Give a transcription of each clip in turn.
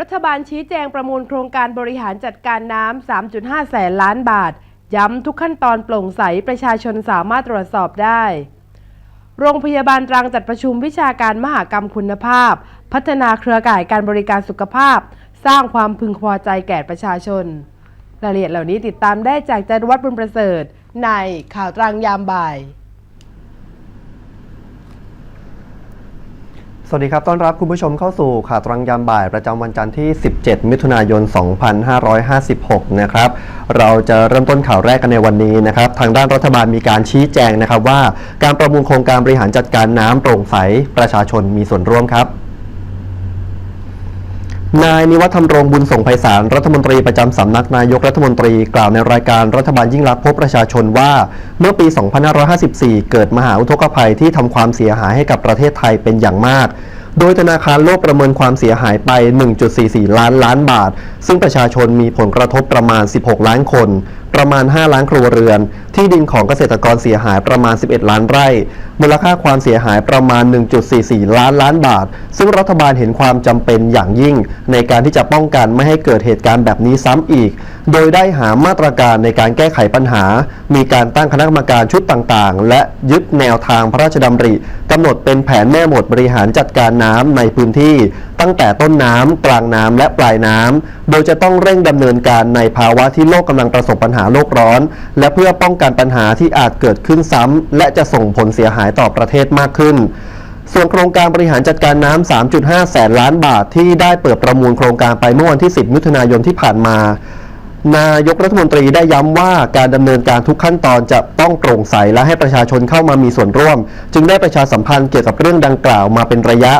รัฐบาลชี้แจงประมูลโครงการบริหารจัดการน้ำ 3.5 แสนล้านบาท ย้ำทุกขั้นตอนโปร่งใสประชาชนสามารถตรวจสอบได้ โรงพยาบาลตรังจัดประชุมวิชาการมหากรรมคุณภาพ พัฒนาเครือข่ายการบริการสุขภาพ สร้างความพึงพอใจแก่ประชาชน รายละเอียดเหล่านี้ติดตามได้จากจารวัตรบุญประเสริฐ ในข่าวตรังยามบ่าย สวัสดีครับ ต้อนรับคุณผู้ชมเข้าสู่ข่าวตรังยามบ่ายประจำวันจันทร์ที่ 17 มิถุนายน 2556 นะครับ เราจะเริ่มต้นข่าวแรกกันในวันนี้นะครับ ทางด้านรัฐบาลมีการชี้แจงนะครับว่า การประมูลโครงการบริหารจัดการน้ำโปร่งใสประชาชนมีส่วนร่วมครับ นายนิวัฒน์ธรรมรงบุญส่งไพศาลรัฐมนตรีประจำสำนักนายกรัฐมนตรีกล่าวในรายการรัฐบาลยิ่งรักพบประชาชนว่า เมื่อปี 2554 เกิดมหาอุทกภัยที่ทำความเสียหายให้กับประเทศไทยเป็นอย่างมาก โดยธนาคารโลกประเมินความเสียหายไป 1.44 ล้านล้านบาท ซึ่งประชาชนมีผลกระทบประมาณ 16 ล้านคน ประมาณ 5 ล้านครัวเรือน ที่ดินของเกษตรกรเสียหายประมาณ 11 ล้านไร่ มูลค่าความเสียหายประมาณ 1.44 ล้านล้านบาท ซึ่งรัฐบาลเห็นความจำเป็นอย่างยิ่ง ในการที่จะป้องกันไม่ให้เกิดเหตุการณ์แบบนี้ซ้ำอีก โดยได้หามาตรการในการแก้ไขปัญหา มีการตั้งคณะกรรมการชุดต่างๆ และยึดแนวทางพระราชดำริกำหนดเป็นแผนแม่หมดบริหารจัดการน้ำในพื้นที่ตั้งแต่ต้นน้ำกลางน้ำและปลายน้ำโดยจะต้องเร่งดำเนินการในภาวะที่โลกกำลังประสบปัญหาโลกร้อน และเพื่อป้องกันปัญหาที่อาจเกิดขึ้นซ้ำและจะส่งผลเสียหายต่อประเทศมากขึ้นส่วนโครงการบริหารจัดการน้ำ 3.5 แสนล้านบาทที่ได้เปิดประมูลโครงการไปเมื่อวันที่ 10 มิถุนายนที่ผ่านมา นายกรัฐมนตรีได้ย้ำว่าการดำเนินการทุกขั้นตอนจะต้องโปร่งใสและให้ประชาชนเข้ามามีส่วนร่วม จึงได้ประชาสัมพันธ์เกี่ยวกับเรื่องดังกล่าวมาเป็นระยะ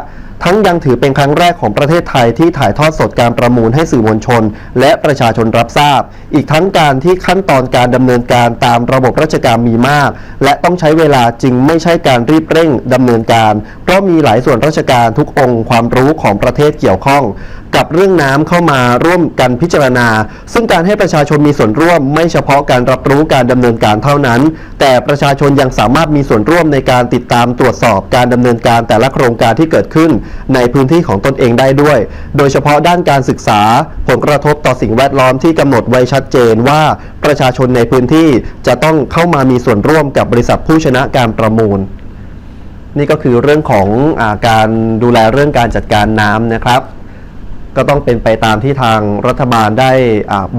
ทั้งยังถือเป็นครั้งแรกของประเทศไทยที่ถ่ายทอดสดการประมูลให้สื่อมวลชน และประชาชนรับทราบ อีกทั้งการที่ขั้นตอนการดำเนินการตามระบบราชการมีมาก และต้องใช้เวลาจึงไม่ใช่การรีบเร่งดำเนินการ เพราะมีหลายส่วนราชการทุกองค์ความรู้ของประเทศเกี่ยวข้อง กับเรื่องน้ำเข้ามาร่วมกันพิจารณา ซึ่งการให้ประชาชนมีส่วนร่วม ไม่เฉพาะการรับรู้การดำเนินการเท่านั้น แต่ประชาชนยังสามารถมีส่วนร่วมในการติดตามตรวจสอบการดำเนินการแต่ละโครงการที่เกิดขึ้น ในพื้นที่ของตนเองได้ด้วย โดยเฉพาะด้านการศึกษา ผลกระทบต่อสิ่งแวดล้อมที่กำหนดไว้ชัดเจนว่าประชาชนในพื้นที่จะต้องเข้ามามีส่วนร่วมกับบริษัทผู้ชนะการประมูล นี่ก็คือเรื่องของอาการดูแลเรื่องการจัดการน้ำนะครับ ก็ต้องเป็นไปตามที่ทางรัฐบาลได้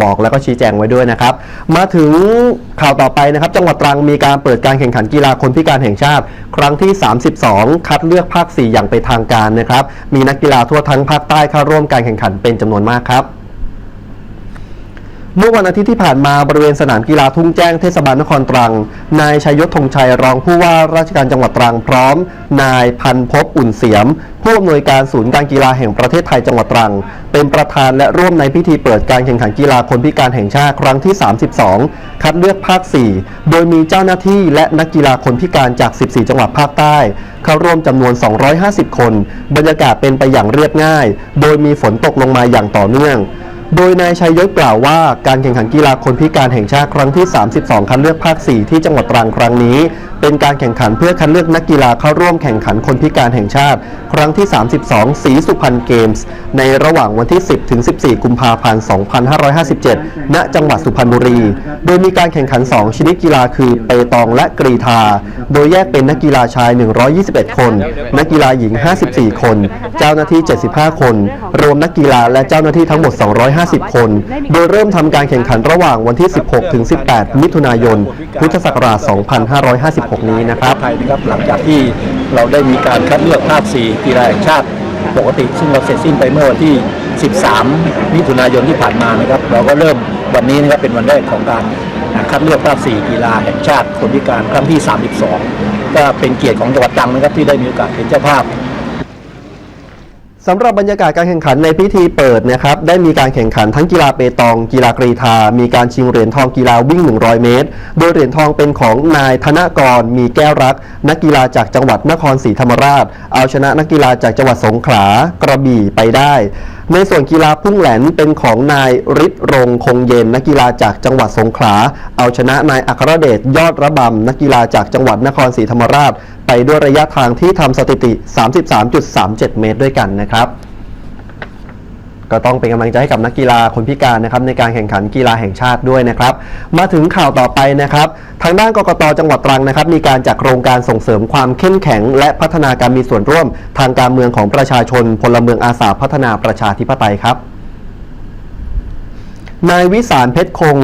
บอกแล้วก็ชี้แจงไว้ด้วยนะครับ มาถึงข่าวต่อไปนะครับ จังหวัดตรังมีการเปิดการแข่งขันกีฬาคนพิการแห่งชาติ ครั้งที่ 32 คัดเลือกภาค 4 อย่างเป็นทางการนะครับ มีนักกีฬาทั่วทั้งภาคใต้เข้าร่วมการแข่งขันเป็นจำนวนมากครับ เมื่อวันอาทิตย์ที่ผ่านมาบริเวณสนามกีฬาทุ่งแจ้งเทศบาลนครตรัง นายชัยยศธงชัยรองผู้ว่าราชการจังหวัดตรังพร้อม นายพันภพอุ่นเสียม ผู้อำนวยการศูนย์การกีฬาแห่งประเทศไทยจังหวัดตรัง เป็นประธานและร่วมในพิธีเปิดการแข่งขันกีฬาคนพิการแห่งชาติครั้งที่ 32 คัดเลือกภาค 4 โดยมีเจ้าหน้าที่และนักกีฬาคนพิการจาก 14 จังหวัดภาคใต้ เข้าร่วมจำนวน 250 คน บรรยากาศเป็นไปอย่างเรียบง่าย โดยมีฝนตกลงมาอย่างต่อเนื่อง โดยนายชัยยศกล่าวว่าการแข่งขันกีฬาคนพิการแห่งชาติครั้งที่ 32 คัดเลือกภาค 4 ที่จังหวัดตรังครั้งนี้เป็นการแข่งขันเพื่อคัดเลือกนักกีฬาเข้าร่วมแข่งขันคนพิการแห่งชาติ ครั้งที่ 32 สีสุพรรณเกมส์ ในระหว่างวันที่ 10 ถึง 14 กุมภาพันธ์ 2557 ณ จังหวัดสุพรรณบุรี โดยมีการแข่งขัน 2 ชนิดกีฬาคือเปตองและกรีธา โดยแยกเป็นนักกีฬาชาย 121 คน นักกีฬาหญิง 54 คน เจ้าหน้าที่ 75 คน รวมนักกีฬาและเจ้าหน้าที่ทั้งหมด 250 คน โดยเริ่มทำการแข่งขันระหว่างวันที่ 16 ถึง 18 มิถุนายน พุทธศักราช 255 2556นี้นะครับไทยนะครับหลังจากที่เราได้มีการคัดเลือกภาค4กีฬาแห่งชาติปกติ ซึ่งเราเสร็จสิ้นไปเมื่อวันที่ 13 มิถุนายนที่ผ่านมานะครับ เราก็เริ่มวันนี้นะครับเป็นวันแรกของการคัดเลือกภาค4กีฬาแห่งชาติคนพิการครั้งที่ 32 ก็เป็นเกียรติของจังหวัดตรังนะครับที่ได้มีโอกาสเป็นเจ้าภาพ สำหรับบรรยากาศการแข่งขันในพิธีเปิดนะครับ ได้มีการแข่งขันทั้งกีฬาเปตอง กีฬากรีธา มีการชิงเหรียญทองกีฬาวิ่ง 100 เมตร โดยเหรียญทองเป็นของนายธนกร มีแก้วรัก นักกีฬาจากจังหวัดนครศรีธรรมราช เอาชนะนักกีฬาจากจังหวัดสงขลากระบี่ไปได้ ในส่วนกีฬาพุ่งแหลนเป็นของนายฤทธิ์รงคงเย็นนักกีฬาจากจังหวัดสงขลา เอาชนะนายอัครเดชยอดระบำนักกีฬาจากจังหวัดนครศรีธรรมราช ไปด้วยระยะทางที่ทำสถิติ 33.37 เมตรด้วยกันนะครับ ก็ต้องเป็นกำลังใจให้กับนักกีฬาคนพิการนะครับในการแข่งขันกีฬาแห่งชาติด้วยนะครับ มาถึงข่าวต่อไปนะครับ ทางด้านกกตจังหวัดตรังนะครับ มีการจัดโครงการส่งเสริมความเข้มแข็ง และพัฒนาการมีส่วนร่วม ทางการเมืองของประชาชน พลเมืองอาสาพัฒนาประชาธิปไตยครับนายวิสารเพชรคง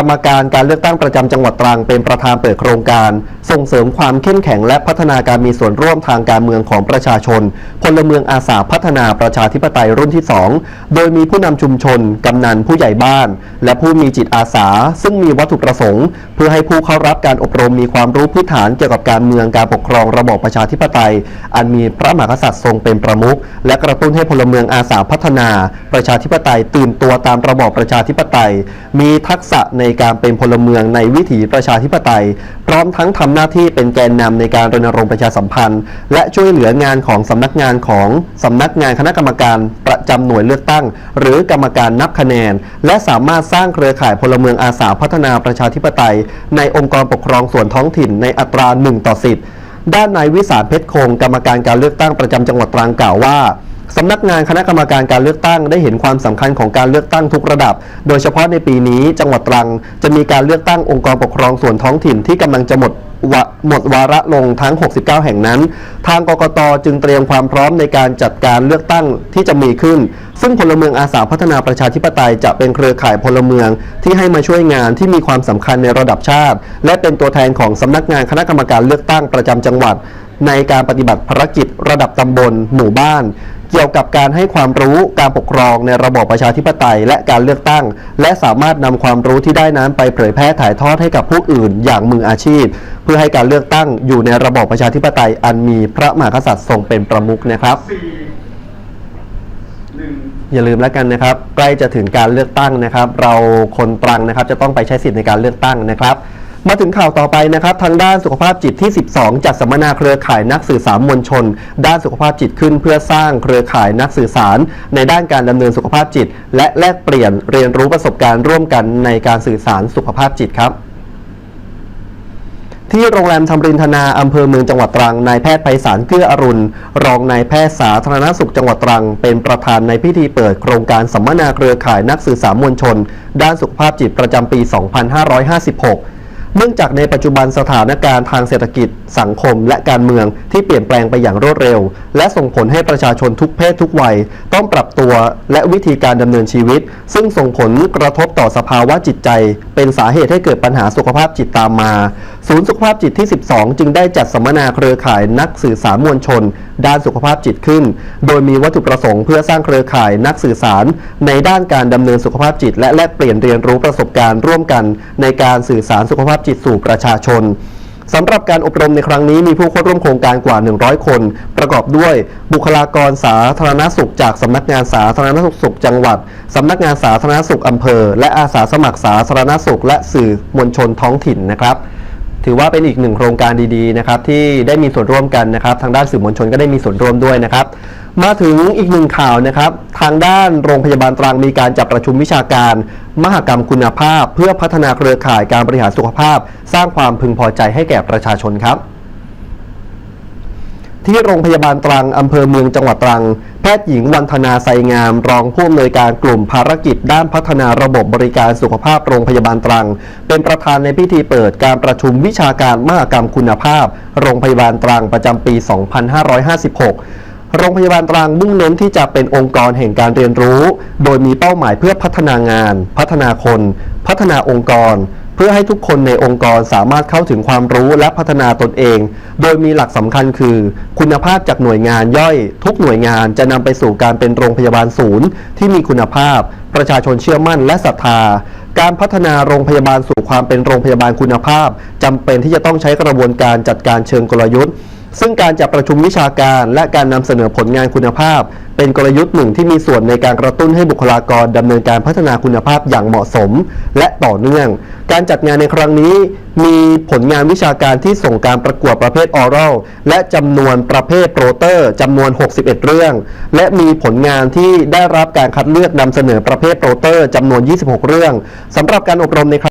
รรมการการเลือกตั้งประจำจังหวัดตรังเป็นประธานเปิดโครงการ ส่งเสริมความเข้มแข็งและพัฒนาการมีส่วนร่วมทางการเมืองของประชาชน พลเมืองอาสาพัฒนาประชาธิปไตยรุ่นที่ 2 โดยมีผู้นำชุมชน กำนันผู้ใหญ่บ้าน และผู้มีจิตอาสา ซึ่งมีวัตถุประสงค์ เพื่อให้ผู้เข้ารับการอบรมมีความรู้พื้นฐานเกี่ยวกับการเมืองการปกครองระบอบประชาธิปไตย อันมีพระมหากษัตริย์ทรงเป็นประมุขและกระตุ้นให้พลเมืองอาสาพัฒนา ประชาธิปไตยตื่นตัวตามระบอบประชาธิปไตย มีทักษะในการเป็นพลเมืองในวิถีประชาธิปไตย พร้อมทั้งทำหน้าที่เป็นแกนนำในการรณรงค์ประชาสัมพันธ์ และช่วยเหลืองานของสำนักงานของสำนักงานคณะกรรมการประจำหน่วยเลือกตั้ง หรือกรรมการนับคะแนน และสามารถสร้างเครือข่ายพลเมืองอาสาพัฒนาประชาธิปไตย ในองค์กรปกครองส่วนท้องถิ่นในอัตรา1ต่อ10ด้านนายวิสารเพชรคง กรรมการการเลือกตั้งประจำจังหวัดตรังกล่าวว่า สำนักงานคณะกรรมการการเลือกตั้งได้เห็นความสำคัญของการเลือกตั้งทุกระดับ โดยเฉพาะในปีนี้จังหวัดตรังจะมีการเลือกตั้งองค์กรปกครองส่วนท้องถิ่นที่กำลังจะหมดวหมดวาระลงทั้ง 69 แห่งนั้น ทางกกตจึงเตรียมความพร้อมในการจัดการเลือกตั้งที่จะมีขึ้น ซึ่งพลเมืองอาสาพัฒนาประชาธิปไตยจะเป็นเครือข่ายพลเมืองที่ให้มาช่วยงานที่มีความสำคัญในระดับชาติ และเป็นตัวแทนของสำนักงานคณะกรรมการเลือกตั้งประจำจังหวัด ในการปฏิบัติภารกิจระดับตำบล หมู่บ้าน เกี่ยวกับการให้ความรู้การปกครองในระบอบประชาธิปไตย และการเลือกตั้ง และสามารถนำความรู้ที่ได้นั้นไปเผยแพร่ถ่ายทอดให้กับผู้อื่นอย่างมืออาชีพ เพื่อให้การเลือกตั้งอยู่ในระบอบประชาธิปไตยอันมีพระมหากษัตริย์ทรงเป็นประมุขนะครับอย่าลืมแล้วกันนะครับ ใกล้จะถึงการเลือกตั้งนะครับ เราคนตรังนะครับจะต้องไปใช้สิทธิ์ในการเลือกตั้งนะครับ มาถึงข่าวต่อไปนะครับทางด้านสุขภาพจิตที่ 12 จัดสัมมนาเครือข่ายนักสื่อสารมวลชน ด้านสุขภาพจิตขึ้นเพื่อสร้างเครือข่ายนักสื่อสาร ในด้านการดำเนินสุขภาพจิต และแลกเปลี่ยนเรียนรู้ประสบการณ์ร่วมกันในการสื่อสารสุขภาพจิตครับที่โรงแรมทำรินธนาอำเภอเมืองจังหวัดตรัง นายแพทย์ไพศาลเกื้ออรุณ รองนายแพทย์สาธารณสุขจังหวัดตรัง เป็นประธานในพิธีเปิดโครงการสัมมนาเครือข่ายนักสื่อสารมวลชน ด้านสุขภาพจิตประจำปี 2556 เนื่องจากในปัจจุบันสถานการณ์ทางเศรษฐกิจ สังคม และการเมืองที่เปลี่ยนแปลงไปอย่างรวดเร็ว และส่งผลให้ประชาชนทุกเพศทุกวัย ต้องปรับตัวและวิธีการดำเนินชีวิต ซึ่งส่งผลกระทบต่อสภาวะจิตใจ เป็นสาเหตุให้เกิดปัญหาสุขภาพจิตตามมา ศูนย์สุขภาพจิตที่ 12 จึงได้จัดสัมมนาเครือข่ายนักสื่อสารมวลชน ด้านสุขภาพจิตขึ้น โดยมีวัตถุประสงค์เพื่อสร้างเครือข่ายนักสื่อสาร ในด้านการดำเนินสุขภาพจิต และแลกเปลี่ยนเรียนรู้ประสบการณ์ร่วมกันในการสื่อสารสุขภาพจิตสู่ประชาชนสำหรับการอบรมในครั้งนี้มีผู้เข้าร่วมโครงการกว่า 100 คน ประกอบด้วยบุคลากรสาธารณสุข จากสำนักงานสาธารณสุขจังหวัดสำนักงานสาธารณสุขอำเภอ และอาสาสมัครสาธารณสุข และสื่อมวลชนท้องถิ่นนะครับ ถือว่าเป็นอีกหนึ่งโครงการดีๆนะครับที่ได้มีส่วนร่วมกันนะครับ ทางด้านสื่อมวลชนก็ได้มีส่วนร่วมด้วยนะครับ มาถึงอีกหนึ่งข่าวนะครับ ทางด้านโรงพยาบาลตรังมีการจัดประชุมวิชาการ มหกรรมคุณภาพ เพื่อพัฒนาเครือข่ายการบริหารสุขภาพ สร้างความพึงพอใจให้แก่ประชาชนครับ ที่โรงพยาบาลตรังอำเภอเมืองจังหวัดตรัง ทย์หญิงวันธนาไซงาม รองผู้อำนวยการกลุ่มภารกิจด้านพัฒนาระบบบริการสุขภาพโรงพยาบาลตรัง เป็นประธานในพิธีเปิดการประชุมวิชาการมหกรรมคุณภาพ โรงพยาบาลตรังประจำปี 2556โรงพยาบาลตรังมุ่งเน้นที่จะเป็นองค์กรแห่งการเรียนรู้ โดยมีเป้าหมายเพื่อพัฒนางาน พัฒนาคน พัฒนาองค์กร พื่อให้ทุกคนในองค์กรสามารถเข้าถึงความรู้และพัฒนาตนเอง โดยมีหลักสำคัญคือ คุณภาพจากหน่วยงานย่อย ทุกหน่วยงานจะนำไปสู่การเป็นโรงพยาบาลศูนย์ ที่มีคุณภาพ ประชาชนเชื่อมั่นและศรัทธา การพัฒนาโรงพยาบาลสู่ความเป็นโรงพยาบาลคุณภาพจำเป็นที่จะต้องใช้กระบวนการจัดการเชิงกลยุทธ์ ซึ่งการจัดประชุมวิชาการและการนำเสนอผลงานคุณภาพ เป็นกลยุทธ์หนึ่งที่มีส่วนในการกระตุ้นให้บุคลากรดำเนินการพัฒนาคุณภาพอย่างเหมาะสม และต่อเนื่อง การจัดงานในครั้งนี้ มีผลงานวิชาการที่ส่งการประกวดประเภทออรัลและจำนวนประเภทโปรเตอร์จำนวน 61 เรื่อง และมีผลงานที่ได้รับการคัดเลือกนำเสนอประเภทโปรเตอร์จำนวน 26 เรื่องสำหรับการอบรมในครั้ง